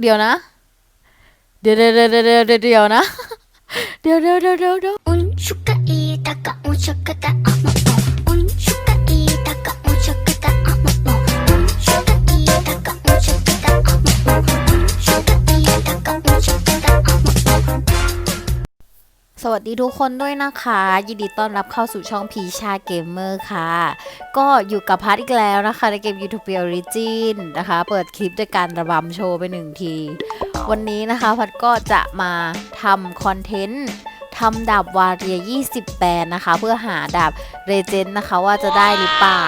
เดี๋ยวนะ เดี๋ยวเดี๋ยวเดี๋ยวเดี๋ยวเดี๋ยวเดี๋ยวนะ เดี๋ยวเดี๋ยวเดี๋ยวเดี๋ยวเดี๋ยว 운슈가 이다가 운슈가다 สวัสดีทุกคนด้วยนะคะ ยินดีต้อนรับเข้าสู่ช่องพีชาเกมเมอร์ค่ะ ก็อยู่กับพัทอีกแล้วนะคะ ในเกม YouTube Origin นะคะ เปิดคลิปด้วยการระบำโชว์ไปหนึ่งที วันนี้นะคะพัดก็จะมาทำคอนเทนต์ทำดาบวาเรีย 20 แปนนะคะ เพื่อหาดาบเรเจนนะคะว่าจะได้หรือเปล่า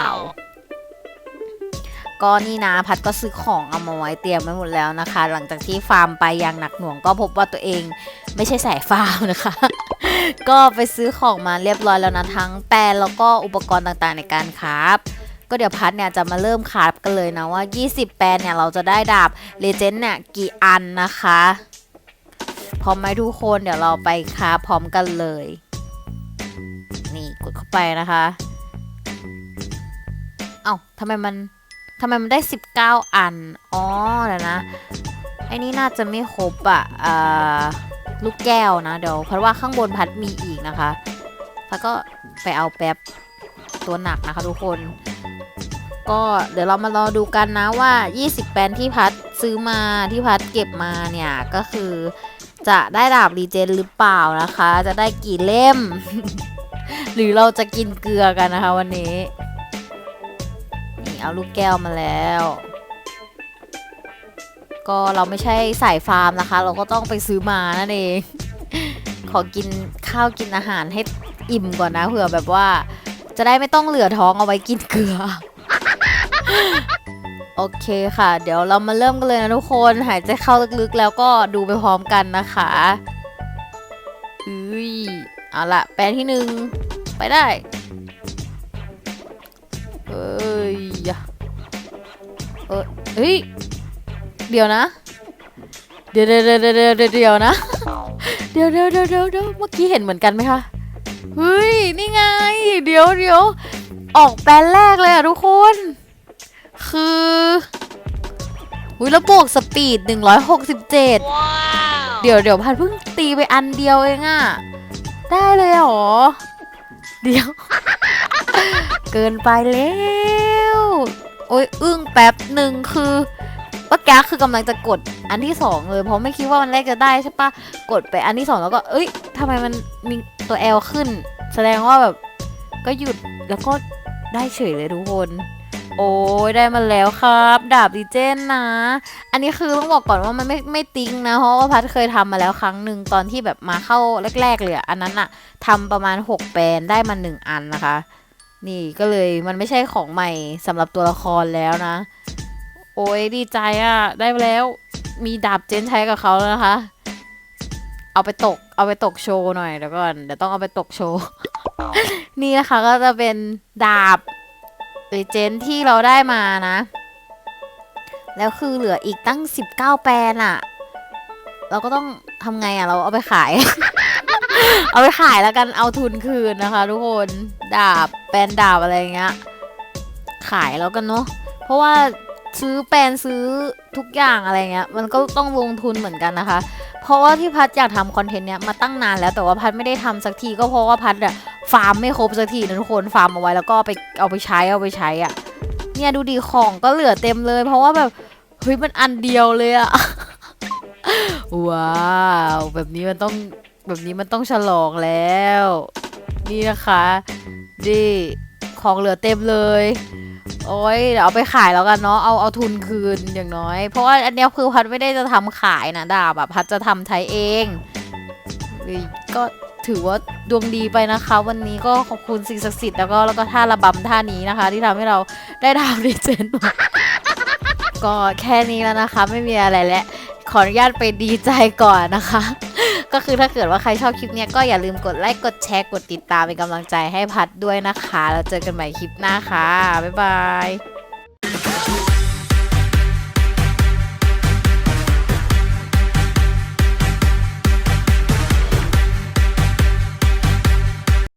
ก็นี่นะพัดก็ซื้อของเอามาไว้เตรียมไว้หมดแล้วนะคะ หลังจากที่ฟาร์มไปอย่างหนักหน่วงก็พบว่าตัวเอง ไม่ใช่สายฟาร์มนะคะ ก็ไปซื้อของมาเรียบร้อยแล้วนะทั้งแปรงแล้วก็อุปกรณ์ต่างๆในการคราฟก็เดี๋ยวพัดเนี่ยจะมาเริ่มคราฟกันเลยนะว่า 20 แปรงเนี่ยเราจะได้ดาบเลเจนด์เนี่ยกี่อันนะคะพร้อมไหมทุกคนเดี๋ยวเราไปคราฟพร้อมกันเลย นี่กดเข้าไปนะคะ เอ้าทำไมมันทำไมมันได้ 19 อัน อ๋อเดี๋ยวนะไอ้นี่น่าจะไม่ครบอะอ่า ลูกแก้วนะเดี๋ยวพัดว่าข้างบนพัดมีอีกนะคะพัดก็ไปเอาแป๊บตัวหนักนะคะทุกคน ก็เดี๋ยวเรามารอดูกันนะว่า 20 แปนที่พัดซื้อมาที่พัดเก็บมาเนี่ยก็คือจะได้ดาบรีเจนหรือเปล่านะคะ จะได้กี่เล่ม หรือเราจะกินเกลือกันนะคะวันนี้ นี่เอาลูกแก้วมาแล้ว ก็เราไม่ใช่สายฟาร์มนะคะ เราก็ต้องไปซื้อมานั่นเอง ขอกินข้าวกินอาหารให้อิ่มก่อนนะเผื่อแบบว่า จะได้ไม่ต้องเหลือท้องเอาไว้กินเกลือ โอเคค่ะ เดี๋ยวเรามาเริ่มกันเลยนะทุกคนหายใจเข้าลึกๆ แล้วก็ดูไปพร้อมกันนะคะอุ้ยเอาละแปลนที่หนึ่งไปได้เอ้ยยะเออเฮ้ย เดี๋ยวนะ เดี๋ยวเดี๋ยวเดี๋ยวเดี๋ยวเดี๋ยวนะ เดี๋ยวเดี๋ยวเดี๋ยวเดี๋ยวเมื่อกี้เห็นเหมือนกันไหมคะ เฮ้ย นี่ไง เดี๋ยวเดี๋ยวออกแปลนแรกเลยอะทุกคน คืออุ้ยแล้วบวกสปีด 167 เดี๋ยวเดี๋ยวพันเพิ่งตีไปอันเดียวเองอะได้เลยเหรอ เดี๋ยว เกินไปแล้ว โอ้ยอึ้งแป๊บหนึ่งคือ กี้คือกำลังจะกดอันที่สองเลย เพราะไม่คิดว่ามันแรกจะได้ใช่ปะกดไปอันที่สองแล้วก็เอ้ยทำไมมันมีตัว L ขึ้น แสดงว่าแบบก็หยุดแล้วก็ได้เฉยเลยทุกคน โอ้ยได้มาแล้วครับ ดาบดีเจนนะ อันนี้คือต้องบอกก่อนว่ามันไม่ไม่ติ้งนะเพราะว่าพัดเคยทำมาแล้วครั้งหนึ่งตอนที่แบบมาเข้าแรกๆเลยอันนั้นอะทำประมาณ 6 แปลนได้มาหนึ่งอันนะคะ นี่ก็เลยมันไม่ใช่ของใหม่สำหรับตัวละครแล้วนะ โอ้ยดีใจอะได้แล้ว มีดาบเจนใช้กับเขาแล้วนะคะ เอาไปตก เอาไปตกโชว์หน่อยเดี๋ยวก่อน เดี๋ยวต้องเอาไปตกโชว์ นี่นะคะก็จะเป็นดาบหรือเจนที่เราได้มานะ แล้วคือเหลืออีกตั้ง 19 แปลนอะเราก็ต้องทำไงอะเราเอาไปขาย เอาไปขายแล้วกัน เอาทุนคืนนะคะทุกคน ดาบ แปลนดาบอะไรเงี้ย ขายแล้วกันเนาะ เพราะว่า ซื้อแปลนซื้อทุกอย่างอะไรเงี้ย มันก็ต้องลงทุนเหมือนกันนะคะ เพราะว่าที่พัดอยากทำคอนเทนต์เนี้ยมาตั้งนานแล้วแต่ว่าพัดไม่ได้ทำสักทีก็เพราะว่าพัดอะฟาร์มไม่ครบสักทีนะทุกคนฟาร์มเอาไว้แล้วก็ไปเอาไปใช้เอาไปใช้อะเนี่ยดูดีของก็เหลือเต็มเลย เพราะว่าแบบเฮ้ยมันอันเดียวเลยอะว้าวแบบนี้มันต้องแบบนี้มันต้องฉลองแล้ว นี่นะคะดิของเหลือเต็มเลย โอ้ยเดี๋ยวเอาไปขายแล้วกันเนาะเอาเอาทุนคืนอย่างน้อย เพราะว่าอันเนี้ยคือพัดไม่ได้จะทำขายนะดาบแบบพัดจะทำใช้เองก็ถือว่าดวงดีไปนะคะ วันนี้ก็ขอบคุณสิ่งศักดิ์สิทธิ์แล้วก็แล้วก็ท่าระบำท่านี้นะคะ ที่ทำให้เราได้ดาวดีเจนก็แค่นี้แล้วนะคะ ไม่มีอะไรแล้วขออนุญาตไปดีใจก่อนนะคะ ก็คือถ้าเกิดว่าใครชอบคลิปนี้ก็อย่าลืมกดไลค์กดแชร์กดติดตามเป็นกำลังใจให้พัดด้วยนะคะ แล้วเจอกันใหม่คลิปหน้าค่ะ บ๊ายบาย